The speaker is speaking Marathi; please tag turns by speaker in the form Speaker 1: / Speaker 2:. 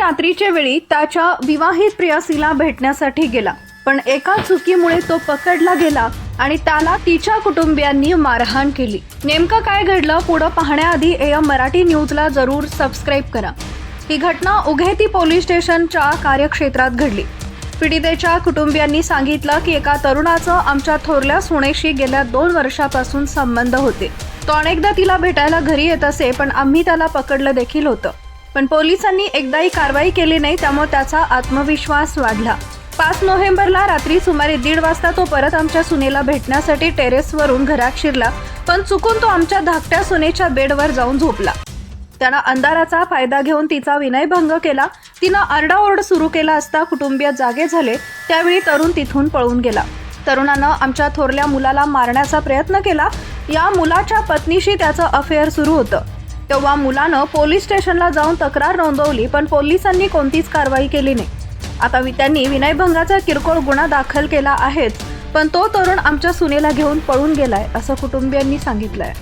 Speaker 1: रात्रीच्या वेळी त्याच्या विवाहित प्रियसीला भेटण्यासाठी गेला. पण एका चुकीमुळे तो पकडला गेला आणि त्याला तिच्या कुटुंबियांनी मारहाण केली. नेमकं काय घडलं पुढं पाहण्याआधी एम मराठी न्यूजला जरूर सबस्क्राईब करा. ही घटना उघेती पोलीस स्टेशनच्या कार्यक्षेत्रात घडली. पीडितेच्या कुटुंबियांनी सांगितलं की एका तरुणाचं आमच्या थोरल्या सुनेशी गेल्या दोन वर्षापासून संबंध होते. तो अनेकदा तिला भेटायला घरी येत असे पण आम्ही त्याला पकडलं देखील होतं. पण पोलिसांनी एकदाही कारवाई केली नाही त्यामुळे त्याचा आत्मविश्वास वाढला. पाच नोव्हेंबरला रात्री सुमारे दीड वाजता तो परत आमच्या सुनेला भेटण्यासाठी टेरेसवरून घरात शिरला पण चुकून तो आमच्या धाकट्या सुनेच्या बेडवर जाऊन झोपला. त्यानं अंधाराचा फायदा घेऊन तिचा विनयभंग केला. तिनं आरडाओरड सुरू केला असता कुटुंबीय जागे झाले त्यावेळी तरुण तिथून पळून गेला. तरुणानं आमच्या थोरल्या मुलाला मारण्याचा प्रयत्न केला. या मुलाच्या पत्नीशी त्याचं अफेअर सुरू होतं. तेव्हा मुलानं पोलीस स्टेशनला जाऊन तक्रार नोंदवली पण पोलिसांनी कोणतीच कारवाई केली नाही. आता वि- त्यांनी विनयभंगाचा किरकोळ गुन्हा दाखल केला आहेच पण तो तरुण आमच्या सुनेला घेऊन पळून गेलाय असं कुटुंबियांनी सांगितलंय.